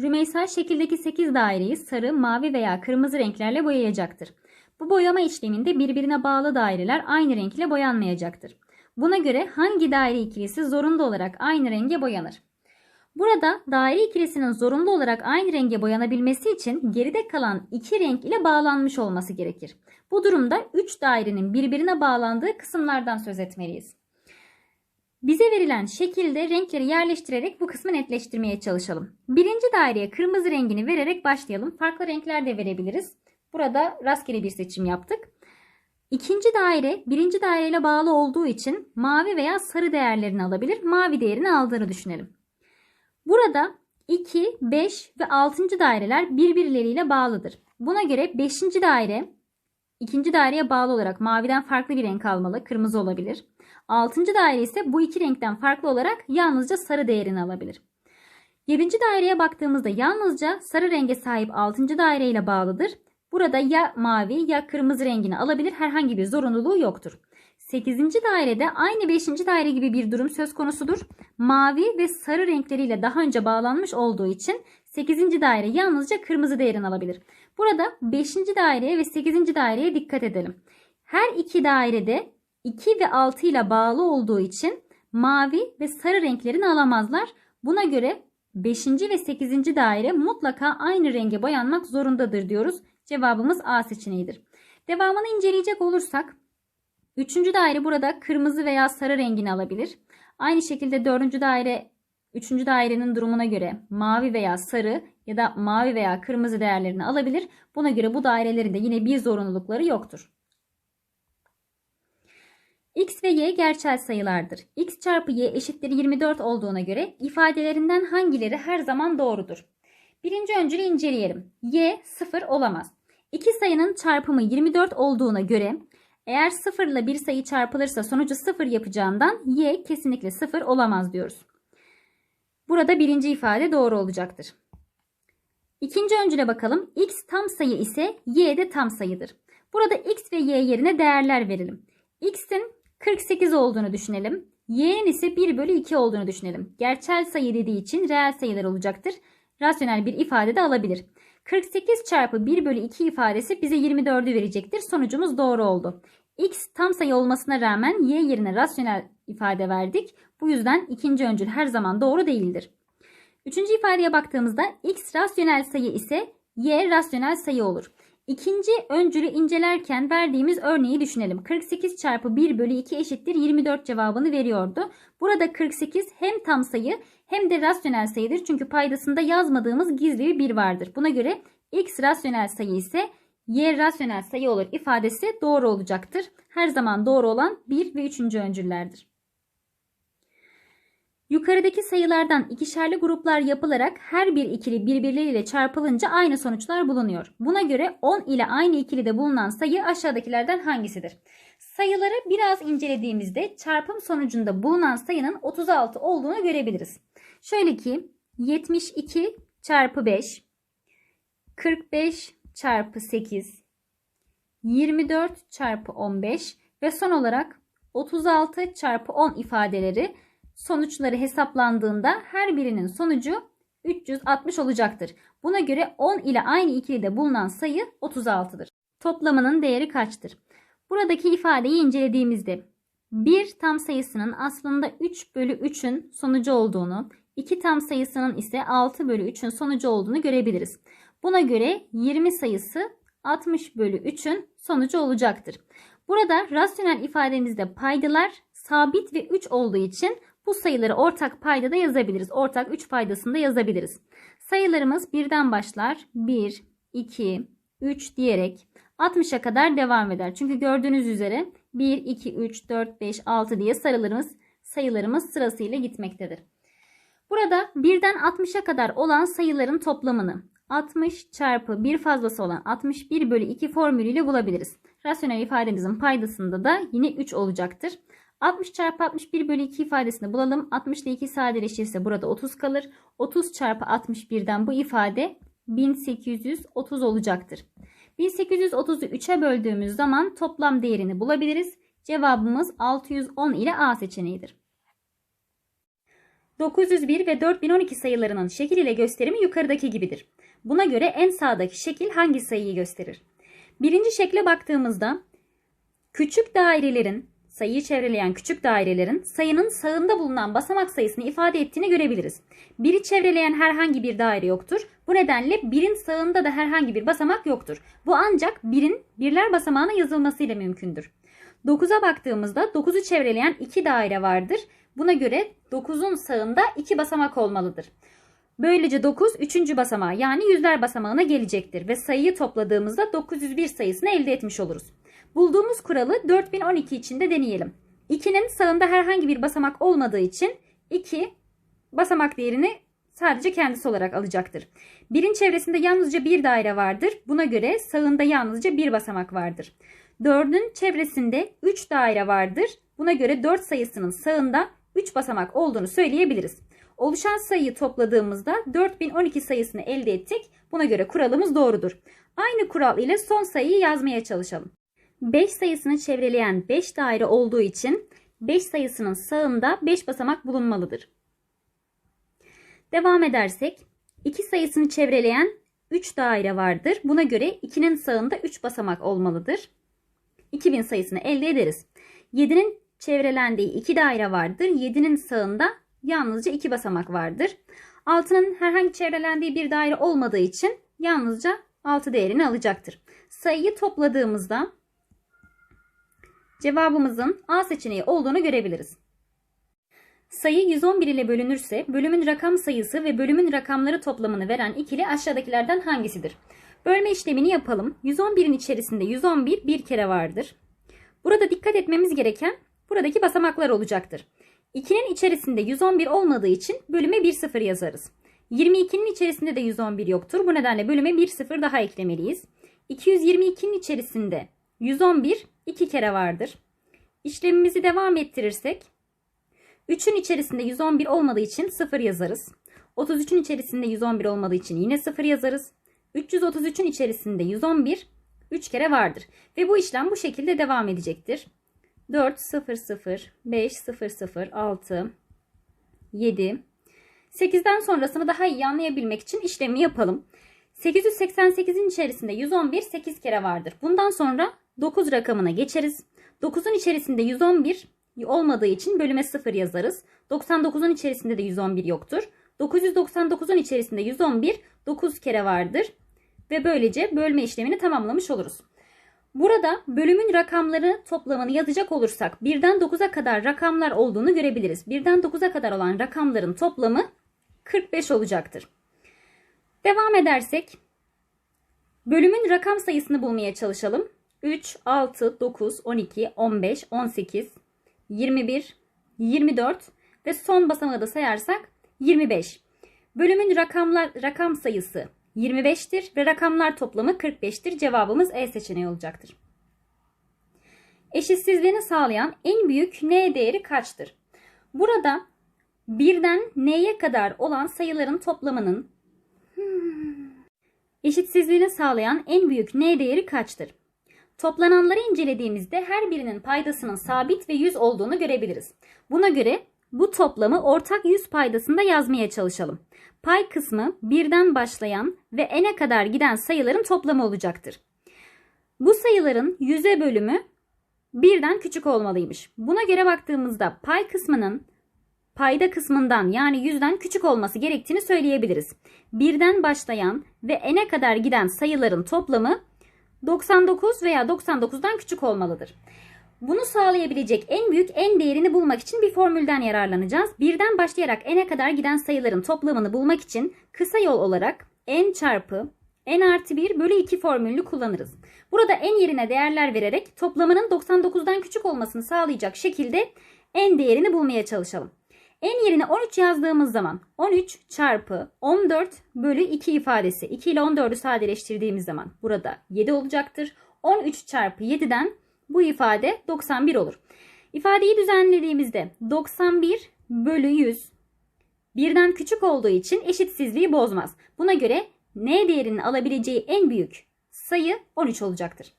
Rümeysa şekildeki 8 daireyi sarı, mavi veya kırmızı renklerle boyayacaktır. Bu boyama işleminde birbirine bağlı daireler aynı renk ile boyanmayacaktır. Buna göre hangi daire ikilisi zorunlu olarak aynı renge boyanır? Burada daire ikilisinin zorunlu olarak aynı renge boyanabilmesi için geride kalan iki renk ile bağlanmış olması gerekir. Bu durumda 3 dairenin birbirine bağlandığı kısımlardan söz etmeliyiz. Bize verilen şekilde renkleri yerleştirerek bu kısmı netleştirmeye çalışalım. Birinci daireye kırmızı rengini vererek başlayalım. Farklı renkler de verebiliriz. Burada rastgele bir seçim yaptık. İkinci daire birinci daireyle bağlı olduğu için mavi veya sarı değerlerini alabilir. Mavi değerini aldığını düşünelim. Burada 2, 5 ve 6. daireler birbirleriyle bağlıdır. Buna göre 5. daire ikinci daireye bağlı olarak maviden farklı bir renk almalı. Kırmızı olabilir. 6. daire ise bu iki renkten farklı olarak yalnızca sarı değerini alabilir. 7. daireye baktığımızda yalnızca sarı renge sahip 6. daire ile bağlıdır. Burada ya mavi ya kırmızı rengini alabilir. Herhangi bir zorunluluğu yoktur. 8. dairede aynı 5. daire gibi bir durum söz konusudur. Mavi ve sarı renkleriyle daha önce bağlanmış olduğu için 8. daire yalnızca kırmızı değerini alabilir. Burada 5. daireye ve 8. daireye dikkat edelim. Her iki dairede 2 ve 6 ile bağlı olduğu için mavi ve sarı renklerini alamazlar. Buna göre 5. ve 8. daire mutlaka aynı renge boyanmak zorundadır diyoruz. Cevabımız A seçeneğidir. Devamını inceleyecek olursak 3. daire burada kırmızı veya sarı rengini alabilir. Aynı şekilde 4. daire 3. dairenin durumuna göre mavi veya sarı ya da mavi veya kırmızı değerlerini alabilir. Buna göre bu dairelerin de yine bir zorunlulukları yoktur. X ve Y gerçel sayılardır. X çarpı Y eşittir 24 olduğuna göre ifadelerinden hangileri her zaman doğrudur? Birinci öncülü inceleyelim. Y 0 olamaz. İki sayının çarpımı 24 olduğuna göre eğer 0 ile bir sayı çarpılırsa sonucu 0 yapacağından Y kesinlikle 0 olamaz diyoruz. Burada birinci ifade doğru olacaktır. İkinci öncüle bakalım. X tam sayı ise Y de tam sayıdır. Burada X ve Y yerine değerler verelim. X'in 48 olduğunu düşünelim. Y'nin ise 1 bölü 2 olduğunu düşünelim. Gerçel sayı dediği için reel sayılar olacaktır. Rasyonel bir ifade de alabilir. 48 çarpı 1 bölü 2 ifadesi bize 24'ü verecektir. Sonucumuz doğru oldu. X tam sayı olmasına rağmen Y yerine rasyonel ifade verdik. Bu yüzden ikinci öncül her zaman doğru değildir. Üçüncü ifadeye baktığımızda X rasyonel sayı ise Y rasyonel sayı olur. İkinci öncülü incelerken verdiğimiz örneği düşünelim. 48 çarpı 1 bölü 2 eşittir 24 cevabını veriyordu. Burada 48 hem tam sayı hem de rasyonel sayıdır. Çünkü paydasında yazmadığımız gizli bir 1 vardır. Buna göre x rasyonel sayı ise y rasyonel sayı olur ifadesi doğru olacaktır. Her zaman doğru olan 1 ve 3. öncüllerdir. Yukarıdaki sayılardan ikişerli gruplar yapılarak her bir ikili birbirleriyle çarpılınca aynı sonuçlar bulunuyor. Buna göre 10 ile aynı ikilide bulunan sayı aşağıdakilerden hangisidir? Sayıları biraz incelediğimizde çarpım sonucunda bulunan sayının 36 olduğunu görebiliriz. Şöyle ki 72 çarpı 5, 45 çarpı 8, 24 çarpı 15 ve son olarak 36 çarpı 10 ifadeleri sonuçları hesaplandığında her birinin sonucu 360 olacaktır. Buna göre 10 ile aynı ikilide bulunan sayı 36'dır. Toplamının değeri kaçtır? Buradaki ifadeyi incelediğimizde 1 tam sayısının aslında 3 bölü 3'ün sonucu olduğunu, 2 tam sayısının ise 6 bölü 3'ün sonucu olduğunu görebiliriz. Buna göre 20 sayısı 60 bölü 3'ün sonucu olacaktır. Burada rasyonel ifademizde paydalar sabit ve 3 olduğu için bu sayıları ortak paydada yazabiliriz. Ortak 3 paydasında yazabiliriz. Sayılarımız birden başlar. 1, 2, 3 diyerek 60'a kadar devam eder. Çünkü gördüğünüz üzere 1, 2, 3, 4, 5, 6 diye sayılarımız, sayılarımız sırasıyla gitmektedir. Burada birden 60'a kadar olan sayıların toplamını 60 çarpı 1 fazlası olan 61 bölü 2 formülüyle bulabiliriz. Rasyonel ifademizin paydasında da yine 3 olacaktır. 60 çarpı 61 bölü 2 ifadesini bulalım. 60 ile 2 sadeleşirse burada 30 kalır. 30 çarpı 61'den bu ifade 1830 olacaktır. 1830'u 3'e böldüğümüz zaman toplam değerini bulabiliriz. Cevabımız 610 ile A seçeneğidir. 901 ve 4012 sayılarının şekil ile gösterimi yukarıdaki gibidir. Buna göre en sağdaki şekil hangi sayıyı gösterir? Birinci şekle baktığımızda küçük dairelerin, sayıyı çevreleyen küçük dairelerin sayının sağında bulunan basamak sayısını ifade ettiğini görebiliriz. Biri çevreleyen herhangi bir daire yoktur. Bu nedenle birin sağında da herhangi bir basamak yoktur. Bu ancak birin birler basamağına yazılmasıyla mümkündür. 9'a baktığımızda 9'u çevreleyen 2 daire vardır. Buna göre 9'un sağında 2 basamak olmalıdır. Böylece 9 3. basamağa yani yüzler basamağına gelecektir ve sayıyı topladığımızda 901 sayısını elde etmiş oluruz. Bulduğumuz kuralı 4012 için de deneyelim. 2'nin sağında herhangi bir basamak olmadığı için 2 basamak değerini sadece kendisi olarak alacaktır. Birin çevresinde yalnızca bir daire vardır. Buna göre sağında yalnızca bir basamak vardır. 4'ün çevresinde 3 daire vardır. Buna göre 4 sayısının sağında 3 basamak olduğunu söyleyebiliriz. Oluşan sayıyı topladığımızda 4012 sayısını elde ettik. Buna göre kuralımız doğrudur. Aynı kural ile son sayıyı yazmaya çalışalım. 5 sayısını çevreleyen 5 daire olduğu için 5 sayısının sağında 5 basamak bulunmalıdır. Devam edersek 2 sayısını çevreleyen 3 daire vardır. Buna göre 2'nin sağında 3 basamak olmalıdır. 2000 sayısını elde ederiz. 7'nin çevrelendiği 2 daire vardır. 7'nin sağında yalnızca 2 basamak vardır. 6'nın herhangi çevrelendiği bir daire olmadığı için yalnızca 6 değerini alacaktır. Sayıyı topladığımızda cevabımızın A seçeneği olduğunu görebiliriz. Sayı 111 ile bölünürse bölümün rakam sayısı ve bölümün rakamları toplamını veren ikili aşağıdakilerden hangisidir? Bölme işlemini yapalım. 111'in içerisinde 111 bir kere vardır. Burada dikkat etmemiz gereken buradaki basamaklar olacaktır. 2'nin içerisinde 111 olmadığı için bölüme 1 0 yazarız. 22'nin içerisinde de 111 yoktur. Bu nedenle bölüme 1 0 daha eklemeliyiz. 222'nin içerisinde 111 2 kere vardır. İşlemimizi devam ettirirsek 3'ün içerisinde 111 olmadığı için 0 yazarız. 33'ün içerisinde 111 olmadığı için yine 0 yazarız. 333'ün içerisinde 111 3 kere vardır. Ve bu işlem bu şekilde devam edecektir. 4, 0, 0, 5, 0, 0, 6, 7. 8'den sonrasını daha iyi anlayabilmek için işlemi yapalım. 888'in içerisinde 111 8 kere vardır. Bundan sonra 9 rakamına geçeriz. 9'un içerisinde 111 olmadığı için bölüme 0 yazarız. 99'un içerisinde de 111 yoktur. 999'un içerisinde 111 9 kere vardır. Ve böylece bölme işlemini tamamlamış oluruz. Burada bölümün rakamları toplamını yazacak olursak 1'den 9'a kadar rakamlar olduğunu görebiliriz. 1'den 9'a kadar olan rakamların toplamı 45 olacaktır. Devam edersek bölümün rakam sayısını bulmaya çalışalım. 3, 6, 9, 12, 15, 18, 21, 24 ve son basamağı da sayarsak 25. Bölümün rakamlar rakam sayısı 25'tir ve rakamlar toplamı 45'tir. Cevabımız E seçeneği olacaktır. Eşitsizliğini sağlayan en büyük n değeri kaçtır? Burada birden n'ye kadar olan sayıların toplamının eşitsizliğini sağlayan en büyük n değeri kaçtır? Toplananları incelediğimizde her birinin paydasının sabit ve 100 olduğunu görebiliriz. Buna göre bu toplamı ortak 100 paydasında yazmaya çalışalım. Pay kısmı birden başlayan ve n'e kadar giden sayıların toplamı olacaktır. Bu sayıların yüze bölümü birden küçük olmalıymış. Buna göre baktığımızda pay kısmının payda kısmından yani yüzden küçük olması gerektiğini söyleyebiliriz. Birden başlayan ve n'e kadar giden sayıların toplamı 99 veya 99'dan küçük olmalıdır. Bunu sağlayabilecek en büyük en değerini bulmak için bir formülden yararlanacağız. Birden başlayarak n'e kadar giden sayıların toplamını bulmak için kısa yol olarak n çarpı n artı 1 bölü 2 formülünü kullanırız. Burada n yerine değerler vererek toplamının 99'dan küçük olmasını sağlayacak şekilde n değerini bulmaya çalışalım. N yerine 13 yazdığımız zaman 13 çarpı 14 bölü 2 ifadesi 2 ile 14'ü sadeleştirdiğimiz zaman burada 7 olacaktır. 13 çarpı 7'den bu ifade 91 olur. İfadeyi düzenlediğimizde 91 bölü 100 birden küçük olduğu için eşitsizliği bozmaz. Buna göre n değerinin alabileceği en büyük sayı 13 olacaktır.